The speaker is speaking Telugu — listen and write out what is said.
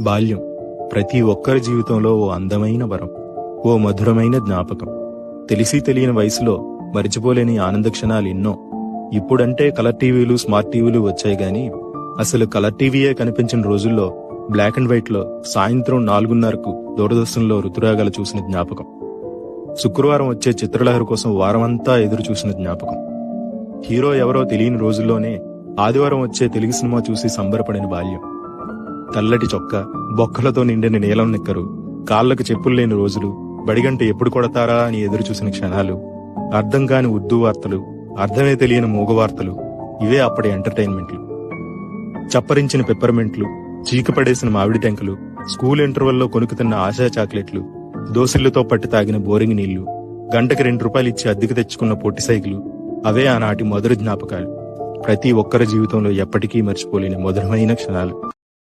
బాల్యం. ప్రతి ఒక్కరి జీవితంలో ఓ అందమైన వరం ఓ మధురమైన జ్ఞాపకం. తెలిసి తెలియని వయసులో మరిచిపోలేని ఆనంద క్షణాలు ఎన్నో. ఇప్పుడంటే కలర్ టీవీలు స్మార్ట్ టీవీలు వచ్చాయి గాని అసలు కలర్ టీవీయే కనిపించిన రోజుల్లో బ్లాక్ అండ్ వైట్లో సాయంత్రం నాలుగున్నరకు దూరదర్శన్లో ఋతురాగాలు చూసిన జ్ఞాపకం. శుక్రవారం వచ్చే చిత్రలహరి కోసం వారమంతా ఎదురు చూసిన జ్ఞాపకం. హీరో ఎవరో తెలియని రోజుల్లోనే ఆదివారం వచ్చే తెలుగు సినిమా చూసి సంబరపడిన బాల్యం. తల్లటి చొక్క బొక్కలతో నిండిన నీలం నిక్కరు కాళ్ళకు చెప్పులు లేని రోజులు బడిగంట ఎప్పుడు కొడతారా అని ఎదురు చూసిన క్షణాలు అర్థం కాని ఉర్దూ వార్తలు అర్థమే తెలియని మూగ వార్తలు ఇవే అప్పటి ఎంటర్టైన్మెంట్లు. చప్పరించిన పెప్పర్మెంట్లు చీకపడేసిన మామిడి టెంకలు స్కూల్ ఇంటర్వెల్లో కొనుక్కుతున్న ఆశా చాక్లెట్లు దోసిళ్ళతో పట్టి తాగిన బోరింగ్ నీళ్ళు గంటకి రెండు రూపాయలు ఇచ్చి అద్దెకు తెచ్చుకున్న పొట్టి సైకిలు అవే ఆనాటి మధుర జ్ఞాపకాలు. ప్రతి ఒక్కరి జీవితంలో ఎప్పటికీ మర్చిపోలేని మధురమైన క్షణాలు.